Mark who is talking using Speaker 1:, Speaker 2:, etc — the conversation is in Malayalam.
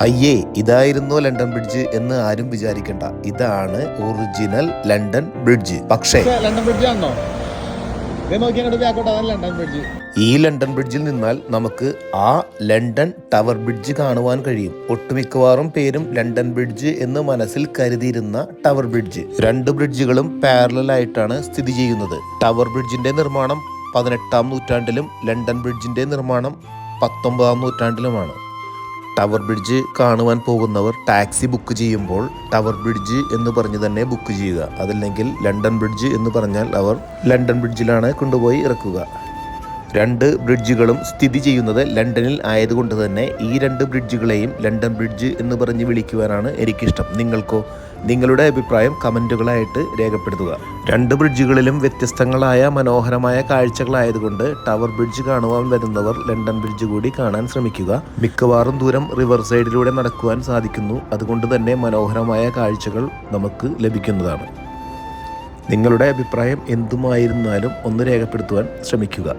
Speaker 1: അയ്യേ ഇതായിരുന്നു ലണ്ടൻ ബ്രിഡ്ജ് എന്ന് ആരും വിചാരിക്കണ്ട. ഇതാണ് ഒറിജിനൽ ലണ്ടൻ ബ്രിഡ്ജ്. പക്ഷേ
Speaker 2: ബ്രിഡ്ജ് ആണോ ലണ്ടൻ ബ്രിഡ്ജ്.
Speaker 1: ഈ ലണ്ടൻ ബ്രിഡ്ജിൽ നിന്നാൽ നമുക്ക് ആ ലണ്ടൻ ടവർ ബ്രിഡ്ജ് കാണുവാൻ കഴിയും. ഒട്ടുമിക്കവാറും പേരും ലണ്ടൻ ബ്രിഡ്ജ് എന്ന് മനസ്സിൽ കരുതിയിരുന്ന ടവർ ബ്രിഡ്ജ്. രണ്ട് ബ്രിഡ്ജുകളും പാരലായിട്ടാണ് സ്ഥിതി ചെയ്യുന്നത്. ടവർ ബ്രിഡ്ജിന്റെ നിർമ്മാണം പതിനെട്ടാം നൂറ്റാണ്ടിലും ലണ്ടൻ ബ്രിഡ്ജിന്റെ നിർമ്മാണം പത്തൊമ്പതാം നൂറ്റാണ്ടിലുമാണ്. ടവർ ബ്രിഡ്ജ് കാണുവാൻ പോകുന്നവർ ടാക്സി ബുക്ക് ചെയ്യുമ്പോൾ ടവർ ബ്രിഡ്ജ് എന്ന് പറഞ്ഞ് തന്നെ ബുക്ക് ചെയ്യുക. അതല്ലെങ്കിൽ ലണ്ടൻ ബ്രിഡ്ജ് എന്ന് പറഞ്ഞാൽ അവർ ലണ്ടൻ ബ്രിഡ്ജിലാണ് കൊണ്ടുപോയി ഇറക്കുക. രണ്ട് ബ്രിഡ്ജുകളും സ്ഥിതി ചെയ്യുന്നത് ലണ്ടനിൽ ആയതുകൊണ്ട് തന്നെ ഈ രണ്ട് ബ്രിഡ്ജുകളെയും ലണ്ടൻ ബ്രിഡ്ജ് എന്ന് പറഞ്ഞ് വിളിക്കുവാനാണ് എനിക്കിഷ്ടം. നിങ്ങൾക്കോ നിങ്ങളുടെ അഭിപ്രായം കമന്റുകളായിട്ട് രേഖപ്പെടുത്തുക. രണ്ട് ബ്രിഡ്ജുകളിലും വ്യത്യസ്തങ്ങളായ മനോഹരമായ കാഴ്ചകളായതുകൊണ്ട് ടവർ ബ്രിഡ്ജ് കാണുവാൻ വരുന്നവർ ലണ്ടൻ ബ്രിഡ്ജ് കൂടി കാണാൻ ശ്രമിക്കുക. മിക്കവാറും ദൂരം റിവർ സൈഡിലൂടെ നടക്കുവാൻ സാധിക്കുന്നു. അതുകൊണ്ട് തന്നെ മനോഹരമായ കാഴ്ചകൾ നമുക്ക് ലഭിക്കുന്നതാണ്. നിങ്ങളുടെ അഭിപ്രായം എന്തുമായിരുന്നാലും ഒന്ന് രേഖപ്പെടുത്തുവാൻ ശ്രമിക്കുക.